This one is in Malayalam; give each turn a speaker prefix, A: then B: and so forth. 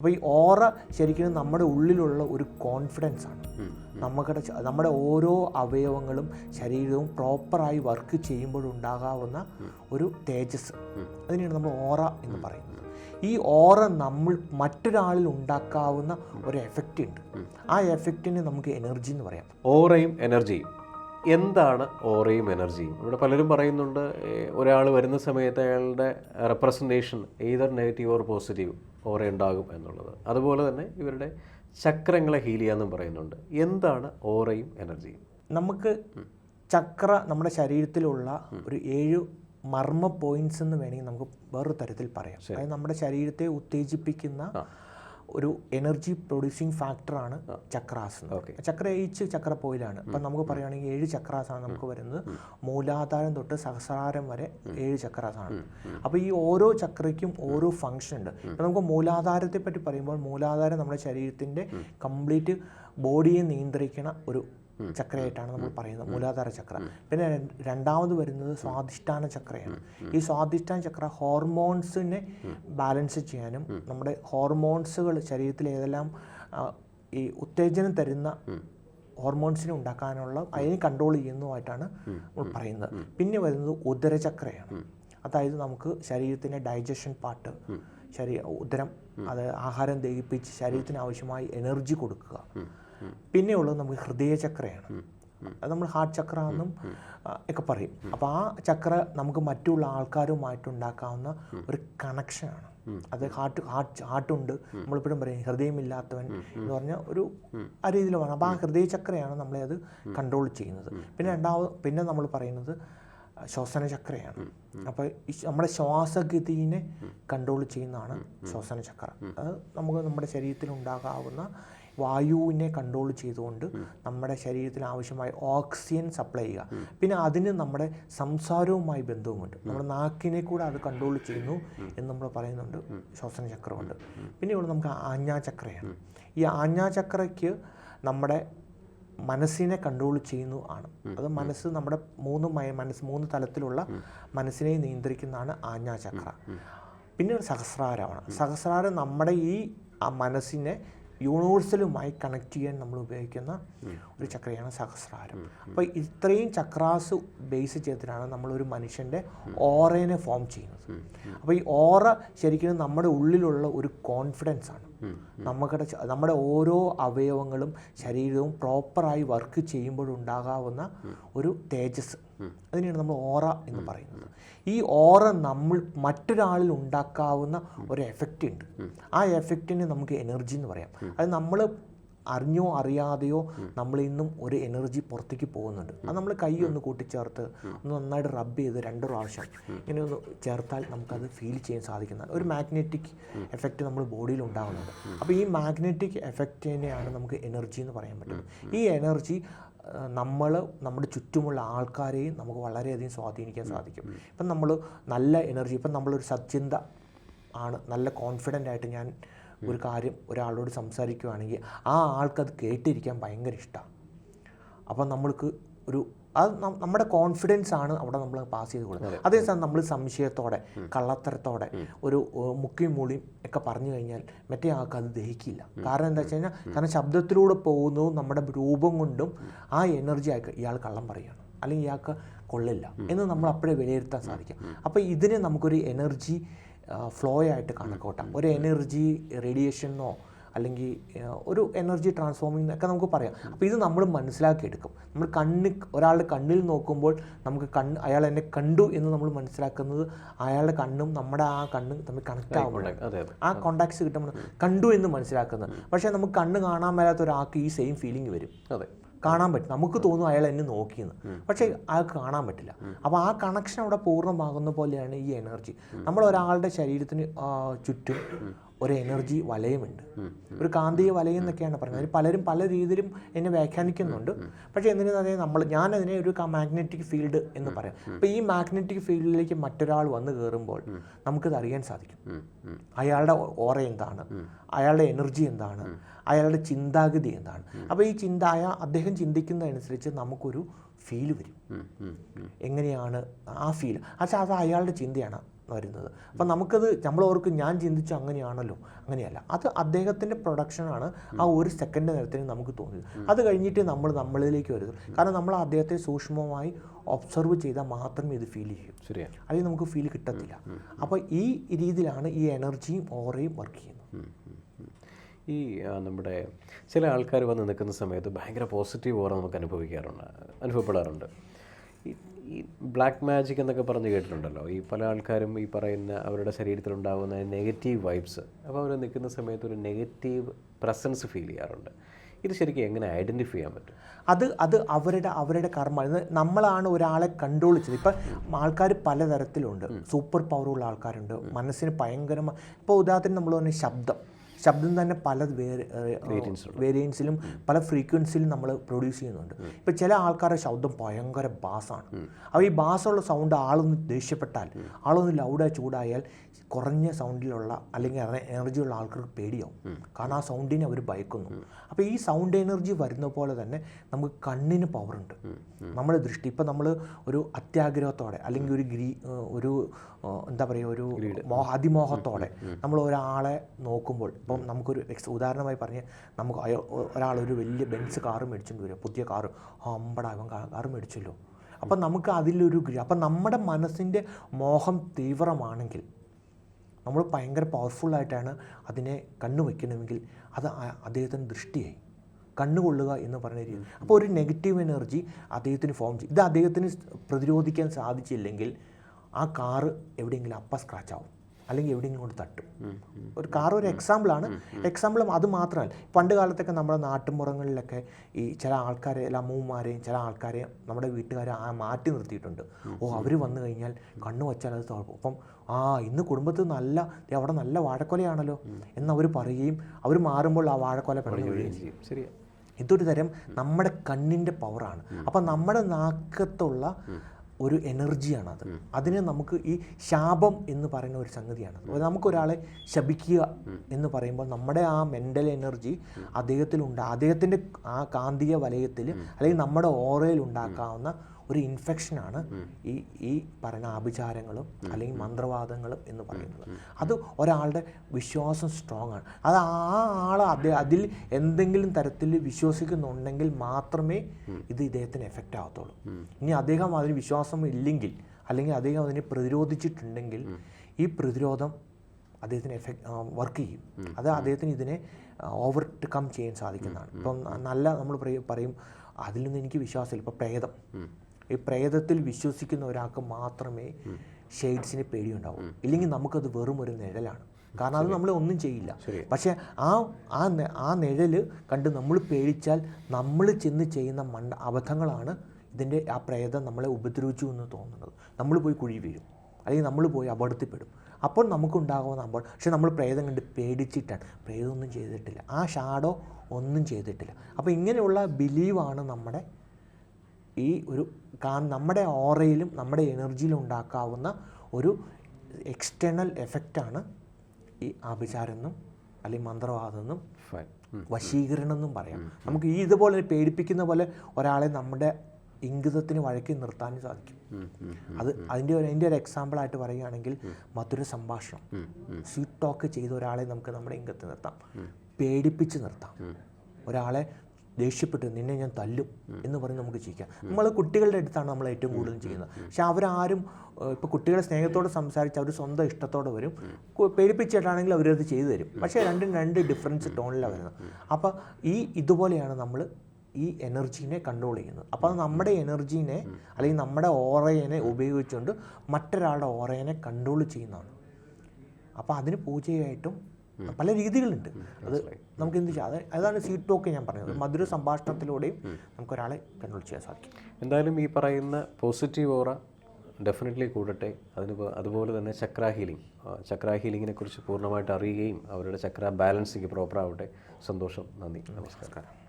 A: അപ്പോൾ ഈ ഓറ ശരിക്കും നമ്മുടെ ഉള്ളിലുള്ള ഒരു കോൺഫിഡൻസ് ആണ്. നമ്മുടെ നമ്മുടെ ഓരോ അവയവങ്ങളും ശരീരവും പ്രോപ്പറായി വർക്ക് ചെയ്യുമ്പോഴുണ്ടാകാവുന്ന ഒരു തേജസ്. അതിനെയാണ് നമ്മൾ ഓറ എന്ന് പറയുന്നത്. ഈ ഓറ നമ്മൾ മറ്റൊരാളിൽ ഉണ്ടാക്കാവുന്ന ഒരു എഫക്റ്റ് ഉണ്ട്. ആ എഫക്റ്റിന് നമുക്ക് എനർജി എന്ന് പറയാം.
B: ഓറയും എനർജിയും എന്താണ് ഓറയും എനർജിയും ഇവിടെ പലരും പറയുന്നുണ്ട് ഒരാൾ വരുന്ന സമയത്ത് അയാളുടെ representation either negative or positive aura ഉണ്ടാകും എന്നുള്ളത്. അതുപോലെ തന്നെ ഇവരുടെ ചക്രങ്ങളെ ഹീൽ ചെയ്യാമെന്നും പറയുന്നുണ്ട്. എന്താണ് ഓറയും എനർജിയും?
A: നമുക്ക് ചക്ര നമ്മുടെ ശരീരത്തിലുള്ള ഒരു ഏഴ് മർമ്മ പോയിന്റ്സ് എന്ന് വേണമെങ്കിൽ നമുക്ക് വേറൊരു തരത്തിൽ പറയാം. അതായത് നമ്മുടെ ശരീരത്തെ ഉത്തേജിപ്പിക്കുന്ന ഒരു എനർജി പ്രൊഡ്യൂസിങ് ഫാക്ടറാണ് ചക്രാസ്. ചക്ര എയ്ച്ച് ചക്ര പോയിലാണ്. അപ്പം നമുക്ക് പറയുകയാണെങ്കിൽ ഏഴ് ചക്രാസാണ് നമുക്ക് വരുന്നത് മൂലാധാരം തൊട്ട് സഹസ്രാരം വരെ ഏഴ് ചക്രാസാണ് അപ്പോൾ ഈ ഓരോ ചക്രയ്ക്കും ഓരോ ഫങ്ഷൻ ഉണ്ട്. ഇപ്പം നമുക്ക് മൂലാധാരത്തെ പറ്റി പറയുമ്പോൾ മൂലാധാരം നമ്മുടെ ശരീരത്തിന്റെ കംപ്ലീറ്റ് ബോഡിയെ നിയന്ത്രിക്കുന്ന ഒരു ചക്രയായിട്ടാണ് നമ്മൾ പറയുന്നത് മൂലാധാര ചക്ര. പിന്നെ രണ്ടാമത് വരുന്നത് സ്വാധിഷ്ഠാന ചക്രയാണ്. ഈ സ്വാധിഷ്ഠാന ചക്ര ഹോർമോൺസിനെ ബാലൻസ് ചെയ്യാനും നമ്മുടെ ഹോർമോൺസുകൾ ശരീരത്തിൽ ഏതെല്ലാം ഈ ഉത്തേജനം തരുന്ന ഹോർമോൺസിനെ ഉണ്ടാക്കാനുള്ള അതിനെ കൺട്രോൾ ചെയ്യുന്നതുമായിട്ടാണ് നമ്മൾ പറയുന്നത്. പിന്നെ വരുന്നത് ഉദരചക്രയാണ്. അതായത് നമുക്ക് ശരീരത്തിന്റെ ഡൈജഷൻ പാർട്ട് ശരീര ഉദരം അത് ആഹാരം ദഹിപ്പിച്ച് ശരീരത്തിന് ആവശ്യമായി എനർജി കൊടുക്കുക. പിന്നെയുള്ളത് നമുക്ക് ഹൃദയചക്രയാണ്. അത് നമ്മൾ ഹാർട്ട് ചക്ര എന്നും ഒക്കെ പറയും. അപ്പോൾ ആ ചക്ര നമുക്ക് മറ്റുള്ള ആൾക്കാരുമായിട്ടുണ്ടാക്കാവുന്ന ഒരു കണക്ഷനാണ് അത് ഹാർട്ട് ഹാർട്ട് ഹാർട്ടുണ്ട്. നമ്മളിപ്പോഴും പറയും ഹൃദയമില്ലാത്തവൻ എന്ന് പറഞ്ഞ ഒരു ആ രീതിയിൽ വേണം. അപ്പോൾ ആ ഹൃദയചക്രയാണ് നമ്മളെ അത് കൺട്രോൾ ചെയ്യുന്നത്. പിന്നെ രണ്ടാമത് പിന്നെ നമ്മൾ പറയുന്നത് ശ്വസന ചക്രയാണ്. അപ്പോൾ നമ്മുടെ ശ്വാസഗതിനെ കൺട്രോൾ ചെയ്യുന്നതാണ് ശ്വസന ചക്രം. അത് നമുക്ക് നമ്മുടെ ശരീരത്തിൽ ഉണ്ടാകാവുന്ന വായുവിനെ കൺട്രോൾ ചെയ്തുകൊണ്ട് നമ്മുടെ ശരീരത്തിന് ആവശ്യമായ ഓക്സിജൻ സപ്ലൈ ചെയ്യുക. പിന്നെ അതിന് നമ്മുടെ സംസാരവുമായി ബന്ധവുമുണ്ട്. നമ്മുടെ നാക്കിനെ കൂടെ അത് കൺട്രോൾ ചെയ്യുന്നു എന്ന് നമ്മൾ പറയുന്നുണ്ട്. ശ്വസന ചക്രമുണ്ട്. പിന്നെ ഇവിടെ നമുക്ക് ആജ്ഞാചക്രയാണ്. ഈ ആജ്ഞാചക്രയ്ക്ക് നമ്മുടെ മനസ്സിനെ കൺട്രോൾ ചെയ്യുന്നു ആണ്. അത് മനസ്സ് നമ്മുടെ മൂന്ന് മനസ്സ് മൂന്ന് തലത്തിലുള്ള മനസ്സിനെ നിയന്ത്രിക്കുന്നതാണ് ആജ്ഞാചക്ര. പിന്നെ ഒരു സഹസ്രാരമാണ് സഹസ്രാരം നമ്മുടെ ഈ ആ മനസ്സിനെ യൂണിവേഴ്സലുമായി കണക്ട് ചെയ്യാൻ നമ്മൾ ഉപയോഗിക്കുന്ന ഒരു ചക്രയാണ് സഹസ്രാരം. അപ്പോൾ ഇത്രയും ചക്രാസ് ബേസ് ചെയ്തിട്ടാണ് നമ്മളൊരു മനുഷ്യന്റെ ഓറേനെ ഫോം ചെയ്യുന്നത്. അപ്പോൾ ഈ ഓറ ശരിക്കും നമ്മുടെ ഉള്ളിലുള്ള ഒരു കോൺഫിഡൻസ് ആണ്. നമ്മുടെ നമ്മുടെ ഓരോ അവയവങ്ങളും ശരീരവും പ്രോപ്പറായി വർക്ക് ചെയ്യുമ്പോഴുണ്ടാകാവുന്ന ഒരു തേജസ്. അതിനെയാണ് നമ്മൾ ഓറ എന്ന് പറയുന്നത്. ഈ ഓറ നമ്മൾ മറ്റൊരാളിൽ ഉണ്ടാക്കാവുന്ന ഒരു എഫക്റ്റ് ഉണ്ട്. ആ എഫക്റ്റിന് നമുക്ക് എനർജി എന്ന് പറയാം. അത് നമ്മൾ അറിഞ്ഞോ അറിയാതെയോ നമ്മൾ ഇന്നും ഒരു എനർജി പുറത്തേക്ക് പോകുന്നുണ്ട്. അത് നമ്മൾ കൈ ഒന്ന് കൂട്ടിച്ചേർത്ത് ഒന്ന് നന്നായിട്ട് റബ്ബ് ചെയ്ത് രണ്ട് പ്രാവശ്യം ഇങ്ങനെ ഒന്ന് ചേർത്താൽ നമുക്കത് ഫീൽ ചെയ്യാൻ സാധിക്കുന്ന ഒരു മാഗ്നറ്റിക് എഫക്റ്റ് നമ്മൾ ബോഡിയിൽ ഉണ്ടാകുന്നുണ്ട് അപ്പോൾ ഈ മാഗ്നറ്റിക് എഫക്റ്റിനെയാണ് നമുക്ക് എനർജി എന്ന് പറയാൻ പറ്റുന്നത്. ഈ എനർജി നമ്മൾ നമ്മുടെ ചുറ്റുമുള്ള ആൾക്കാരെയും നമുക്ക് വളരെയധികം സ്വാധീനിക്കാൻ സാധിക്കും. ഇപ്പം നമ്മൾ നല്ല എനർജി ഇപ്പം നമ്മളൊരു സച്ചിന്ത ആണ്. നല്ല കോൺഫിഡന്റ് ആയിട്ട് ഞാൻ ഒരു കാര്യം ഒരാളോട് സംസാരിക്കുകയാണെങ്കിൽ ആ ആൾക്കത് കേട്ടിരിക്കാൻ ഭയങ്കര ഇഷ്ടമാണ് അപ്പം നമ്മൾക്ക് ഒരു അത് നമ്മുടെ കോൺഫിഡൻസ് ആണ് അവിടെ നമ്മൾ പാസ് ചെയ്ത് കൊടുക്കുന്നത് അതേസമയം നമ്മൾ സംശയത്തോടെ കള്ളത്തരത്തോടെ ഒരു മുക്കിയും മൂളിയും ഒക്കെ പറഞ്ഞു കഴിഞ്ഞാൽ മറ്റേ ആൾക്ക് അത് ദഹിക്കില്ല. കാരണം എന്താ വെച്ച് കഴിഞ്ഞാൽ കാരണം ശബ്ദത്തിലൂടെ പോകുന്നതും നമ്മുടെ രൂപം കൊണ്ടും ആ എനർജി ആയി ഇയാൾ കള്ളം പറയുകയാണ്. അല്ലെങ്കിൽ ഇയാൾക്ക് കൊള്ളില്ല എന്ന് നമ്മൾ അപ്പോഴേ വിലയിരുത്താൻ സാധിക്കും. അപ്പോൾ ഇതിനെ നമുക്കൊരു എനർജി ഫ്ലോ ആയിട്ട് കണക്കൂട്ടാം. ഒരു എനർജി റേഡിയേഷനോ അല്ലെങ്കിൽ ഒരു എനർജി ട്രാൻസ്ഫോമിംഗ് ഒക്കെ നമുക്ക് പറയാം. അപ്പോൾ ഇത് നമ്മൾ മനസ്സിലാക്കിയെടുക്കും. നമ്മൾ കണ്ണ് ഒരാളുടെ കണ്ണിൽ നോക്കുമ്പോൾ നമുക്ക് കണ്ണ് അയാൾ എന്നെ കണ്ടു എന്ന് നമ്മൾ മനസ്സിലാക്കുന്നത് അയാളുടെ കണ്ണും നമ്മുടെ ആ കണ്ണും തമ്മിൽ കണക്ട് ആകുമ്പോഴാണ് ആ കോണ്ടാക്ട്സ് കിട്ടുമ്പോൾ കണ്ടു എന്ന് മനസ്സിലാക്കുന്നത്. പക്ഷേ നമുക്ക് കണ്ണ് കാണാൻ മേലാത്ത ഒരാൾക്ക് ഈ സെയിം ഫീലിംഗ് വരും.
B: അതെ.
A: കാണാൻ പറ്റും. നമുക്ക് തോന്നും അയാൾ എന്നെ നോക്കിയെന്ന്. പക്ഷേ അയാൾക്ക് കാണാൻ പറ്റില്ല. അപ്പോൾ ആ കണക്ഷൻ അവിടെ പൂർണമാകുന്ന പോലെയാണ് ഈ എനർജി നമ്മൾ ഒരാളുടെ ശരീരത്തിന് ചുറ്റും ഒരു എനർജി വലയമുണ്ട്. ഒരു കാന്തിക വലയം എന്നൊക്കെയാണ് പറയുന്നത്. അതിൽ പലരും പല രീതിയിലും എന്നെ വ്യാഖ്യാനിക്കുന്നുണ്ട്. പക്ഷേ എന്തിനാ നമ്മൾ ഞാൻ അതിനെ ഒരു മാഗ്നറ്റിക് ഫീൽഡ് എന്ന് പറയാം. അപ്പോൾ ഈ മാഗ്നറ്റിക് ഫീൽഡിലേക്ക് മറ്റൊരാൾ വന്ന് കയറുമ്പോൾ നമുക്കത് അറിയാൻ സാധിക്കും. അയാളുടെ ഓറ എന്താണ്? അയാളുടെ എനർജി എന്താണ്? അയാളുടെ ചിന്താഗതി എന്താണ്? അപ്പോൾ ഈ ചിന്തായ അയാ അദ്ദേഹം ചിന്തിക്കുന്നതനുസരിച്ച് നമുക്കൊരു ഫീൽ വരും. എങ്ങനെയാണ് ആ ഫീൽ പക്ഷേ അത് അയാളുടെ ചിന്തയാണ് വരുന്നത്. അപ്പം നമുക്കത് നമ്മൾ ഓർക്കും ഞാൻ ചിന്തിച്ചു അങ്ങനെയാണല്ലോ. അങ്ങനെയല്ല. അത് അദ്ദേഹത്തിന്റെ പ്രൊഡക്ഷനാണ് ആ ഒരു സെക്കൻഡ് നേരത്തിന് നമുക്ക് തോന്നിയത്. അത് കഴിഞ്ഞിട്ട് നമ്മൾ നമ്മളിലേക്ക് വരുന്നത്. കാരണം നമ്മൾ അദ്ദേഹത്തെ സൂക്ഷ്മമായി ഒബ്സർവ് ചെയ്താൽ മാത്രമേ ഇത് ഫീൽ ചെയ്യൂ.
B: ശരിയാണ്.
A: അല്ലെങ്കിൽ നമുക്ക് ഫീൽ കിട്ടത്തില്ല. അപ്പോൾ ഈ രീതിയിലാണ് ഈ എനർജിയും ഓറയും വർക്ക് ചെയ്യുന്നത്.
B: ഈ നമ്മുടെ ചില ആൾക്കാർ വന്ന് നിൽക്കുന്ന സമയത്ത് ഭയങ്കര പോസിറ്റീവ് ഓറ നമുക്ക് അനുഭവിക്കാറുണ്ട് അനുഭവപ്പെടാറുണ്ട്. ഈ ബ്ലാക്ക് മാജിക് എന്നൊക്കെ പറഞ്ഞ് കേട്ടിട്ടുണ്ടല്ലോ. ഈ പല ആൾക്കാരും ഈ പറയുന്ന അവരുടെ ശരീരത്തിലുണ്ടാകുന്ന നെഗറ്റീവ് വൈബ്സ് അപ്പോൾ അവർ നിൽക്കുന്ന സമയത്ത് ഒരു നെഗറ്റീവ് പ്രസൻസ് ഫീൽ ചെയ്യാറുണ്ട്. ഇത് ശരിക്കും എങ്ങനെ ഐഡന്റിഫൈ ചെയ്യാൻ പറ്റും?
A: അത് അത് അവരുടെ അവരുടെ കർമ്മ. നമ്മളാണ് ഒരാളെ കൺട്രോൾ ചെയ്തത്. ഇപ്പം ആൾക്കാർ പലതരത്തിലുണ്ട്. സൂപ്പർ പവറുള്ള ആൾക്കാരുണ്ട്. മനസ്സിന് ഭയങ്കരമായി ഇപ്പോൾ ഉദാഹരണത്തിന് നമ്മൾ പറഞ്ഞ ശബ്ദം. ശബ്ദം തന്നെ പല വേരിയൻസിലും പല ഫ്രീക്വൻസിയിലും നമ്മൾ പ്രൊഡ്യൂസ് ചെയ്യുന്നുണ്ട്. ഇപ്പം ചില ആൾക്കാരുടെ ശബ്ദം ഭയങ്കര ബാസാണ്. അപ്പോൾ ഈ ബാസുള്ള സൗണ്ട് ആളൊന്ന് ദേഷ്യപ്പെട്ടാൽ ആളൊന്ന് ലൗഡായി ചൂടായാൽ കുറഞ്ഞ സൗണ്ടിലുള്ള അല്ലെങ്കിൽ എനർജിയുള്ള ആൾക്കാർക്ക് പേടിയാവും. കാരണം ആ സൗണ്ടിനെ അവർ ഭയക്കുന്നു. അപ്പോൾ ഈ സൗണ്ട് എനർജി വരുന്ന പോലെ തന്നെ നമുക്ക് കണ്ണിന് പവറുണ്ട് നമ്മുടെ ദൃഷ്ടി ഇപ്പം നമ്മൾ ഒരു അത്യാഗ്രഹത്തോടെ അല്ലെങ്കിൽ ഒരു ഗ്രീ ഒരു എന്താ പറയുക ഒരു മോഹ അതിമോഹത്തോടെ നമ്മൾ ഒരാളെ നോക്കുമ്പോൾ ഇപ്പം നമുക്കൊരു എക്സ് ഉദാഹരണമായി പറഞ്ഞ് നമുക്ക് ഒരാളൊരു വലിയ ബെൻസ് കാറ് മേടിച്ചുകൊണ്ട് വരിക പുതിയ കാറ് അമ്പടാ അവൻ കാറ് മേടിച്ചല്ലോ. അപ്പം നമുക്ക് അതിലൊരു അപ്പം നമ്മുടെ മനസ്സിന്റെ മോഹം തീവ്രമാണെങ്കിൽ നമ്മൾ ഭയങ്കര പവർഫുള്ളായിട്ടാണ് അതിനെ കണ്ണു വയ്ക്കണമെങ്കിൽ അത് അദ്ദേഹത്തിന് ദൃഷ്ടിയായി. കണ്ണുകൊള്ളുക എന്ന് പറഞ്ഞ രീതി. അപ്പോൾ ഒരു നെഗറ്റീവ് എനർജി അദ്ദേഹത്തിന് ഫോം ചെയ്യും. ഇത് അദ്ദേഹത്തിന് പ്രതിരോധിക്കാൻ സാധിച്ചില്ലെങ്കിൽ ആ കാറ് എവിടെയെങ്കിലും അപ്പ സ്ക്രാച്ച് ആവും. അല്ലെങ്കിൽ എവിടെയെങ്കിലും കൊണ്ട് തട്ടും. ഒരു കാർ ഒരു എക്സാമ്പിളാണ് എക്സാമ്പിൾ അത് മാത്രമല്ല. പണ്ട് കാലത്തൊക്കെ നമ്മുടെ നാട്ടുമ്പുറങ്ങളിലൊക്കെ ഈ ചില ആൾക്കാരെ അല്ല അമ്മൂമാരെയും ചില ആൾക്കാരെയും നമ്മുടെ വീട്ടുകാരെ ആ മാറ്റി നിർത്തിയിട്ടുണ്ട്. ഓ അവർ വന്നു കഴിഞ്ഞാൽ കണ്ണു വച്ചാൽ അത് തുറക്കും അപ്പം ആ ഇന്ന് കുടുംബത്തിൽ നല്ല അവിടെ നല്ല വാഴക്കൊലയാണല്ലോ എന്നവർ പറയുകയും അവർ മാറുമ്പോൾ ആ വാഴക്കൊല വീഴുകയും ചെയ്യും. ഇതൊരു തരം നമ്മുടെ കണ്ണിന്റെ പവറാണ് അപ്പം നമ്മുടെ നാക്കത്തുള്ള ഒരു എനർജിയാണ് അത് അതിനെ നമുക്ക് ഈ ശാപം എന്ന് പറയുന്ന ഒരു സംഗതിയാണ് നമുക്കൊരാളെ ശപിക്കുക എന്ന് പറയുമ്പോൾ നമ്മുടെ ആ മെന്റൽ എനർജി അദ്ദേഹത്തിലുണ്ട്. അദ്ദേഹത്തിന്റെ ആ കാന്തിക വലയത്തിൽ അല്ലെങ്കിൽ നമ്മുടെ ഓറയിൽ ഉണ്ടാക്കാവുന്ന ഒരു ഇൻഫെക്ഷനാണ് ഈ ഈ പറയുന്ന ആഭിചാരങ്ങളും അല്ലെങ്കിൽ മന്ത്രവാദങ്ങളും എന്ന് പറയുന്നത്. അത് ഒരാളുടെ വിശ്വാസം സ്ട്രോങ് ആണ്. അത് ആ ആൾ അതേ അതിൽ എന്തെങ്കിലും തരത്തിൽ വിശ്വസിക്കുന്നുണ്ടെങ്കിൽ മാത്രമേ ഇത് ഇദ്ദേഹത്തിന് എഫക്റ്റ് ആവത്തുള്ളൂ. ഇനി അദ്ദേഹം അതിന് വിശ്വാസം ഇല്ലെങ്കിൽ അല്ലെങ്കിൽ അദ്ദേഹം അതിനെ പ്രതിരോധിച്ചിട്ടുണ്ടെങ്കിൽ ഈ പ്രതിരോധം അദ്ദേഹത്തിന് എഫക്ട് വർക്ക് ചെയ്യും. അത് അദ്ദേഹത്തിന് ഇതിനെ ഓവർകം ചെയ്യാൻ സാധിക്കുന്നതാണ്. ഇപ്പം നല്ല നമ്മൾ പറയും അതിൽ നിന്ന് എനിക്ക് വിശ്വാസമില്ല. ഇപ്പം പ്രേതം. ഈ പ്രേതത്തിൽ വിശ്വസിക്കുന്ന ഒരാൾക്ക് മാത്രമേ ഷെയ്ഡ്സിന് പേടിയുണ്ടാവും. ഇല്ലെങ്കിൽ നമുക്കത് വെറും ഒരു നിഴലാണ്. കാരണം അത് നമ്മളെ ഒന്നും ചെയ്യില്ല. പക്ഷേ ആ ആ ആ നിഴൽ കണ്ട് നമ്മൾ പേടിച്ചാൽ നമ്മൾ ചെന്ന് ചെയ്യുന്ന മണ്ട അബദ്ധങ്ങളാണ് ഇതിന്റെ ആ പ്രേതം നമ്മളെ ഉപദ്രവിച്ചു എന്ന് തോന്നുന്നത്. നമ്മൾ പോയി കുഴി വീഴും. അല്ലെങ്കിൽ നമ്മൾ പോയി അപകടത്തിൽപ്പെടും. അപ്പോൾ നമുക്കുണ്ടാകുന്ന അപകടം. പക്ഷെ നമ്മൾ പ്രേതം കണ്ട് പേടിച്ചിട്ടാണ്. പ്രേതമൊന്നും ചെയ്തിട്ടില്ല. ആ ഷാഡോ ഒന്നും ചെയ്തിട്ടില്ല. അപ്പോൾ ഇങ്ങനെയുള്ള ബിലീവാണ് നമ്മുടെ ഈ ഒരു കാ- നമ്മുടെ ഓറയിലും നമ്മുടെ എനർജിയിലും ഉണ്ടാക്കാവുന്ന ഒരു എക്സ്റ്റേണൽ എഫക്റ്റാണ് ഈ ആഭിചാരെന്നും അല്ലെങ്കിൽ മന്ത്രവാദം എന്നും വശീകരണം എന്നും പറയാം. നമുക്ക് ഈ ഇതുപോലെ പേടിപ്പിക്കുന്ന പോലെ ഒരാളെ നമ്മുടെ ഇംഗിതത്തിന് വഴക്കി നിർത്താനും സാധിക്കും. അത് അതിന്റെ ഒരു അതിന്റെ ഒരു എക്സാമ്പിളായിട്ട് പറയുകയാണെങ്കിൽ മധുര സംഭാഷണം. സ്വീറ്റ് ടോക്ക് ചെയ്ത ഒരാളെ നമുക്ക് നമ്മുടെ ഇംഗത്ത് നിർത്താം. പേടിപ്പിച്ച് നിർത്താം. ഒരാളെ ദേഷ്യപ്പെട്ട് നിന്നെ ഞാൻ തല്ലും എന്ന് പറഞ്ഞ് നമുക്ക് ചെയ്യിക്കാം നമ്മൾ കുട്ടികളുടെ അടുത്താണ് നമ്മൾ ഏറ്റവും കൂടുതൽ ചെയ്യുന്നത് പക്ഷെ അവരാരും ഇപ്പോൾ കുട്ടികളെ സ്നേഹത്തോടെ സംസാരിച്ച് അവർ സ്വന്തം ഇഷ്ടത്തോടെ വരും. പേടിപ്പിച്ചിട്ടാണെങ്കിൽ അവരത് ചെയ്തു തരും. പക്ഷേ രണ്ടും രണ്ട് ഡിഫറൻസ് ടോണിലാണ് വരുന്നത്. അപ്പോൾ ഈ ഇതുപോലെയാണ് നമ്മൾ ഈ എനർജീനെ കൺട്രോൾ ചെയ്യുന്നത്. അപ്പോൾ നമ്മുടെ എനർജീനെ അല്ലെങ്കിൽ നമ്മുടെ ഓറയനെ ഉപയോഗിച്ചുകൊണ്ട് മറ്റൊരാളുടെ ഓറയനെ കൺട്രോൾ ചെയ്യുന്നതാണ്. അപ്പോൾ അതിന് പൂജയായിട്ടും പല രീതികളുണ്ട്. അത് നമുക്ക് എന്ത് ചെയ്യാം? അത് അതാണ് സീറ്റ് ടോക്ക് ഞാൻ പറഞ്ഞത്. മധുര സംഭാഷണത്തിലൂടെയും നമുക്കൊരാളെ കൺട്രോൾ ചെയ്യാൻ സാധിക്കും.
B: എന്തായാലും ഈ പറയുന്ന പോസിറ്റീവ് ഓറ ഡെഫിനറ്റ്ലി കൂടട്ടെ. അതിന് അതുപോലെ തന്നെ ചക്ര ഹീലിംഗ്. ചക്ര ഹീലിങ്ങിനെ കുറിച്ച് പൂർണമായിട്ട് അറിയുകയും അവരുടെ ചക്ര ബാലൻസിങ് പ്രോപ്പർ ആവട്ടെ സന്തോഷം. നന്ദി.
A: നമസ്കാരം.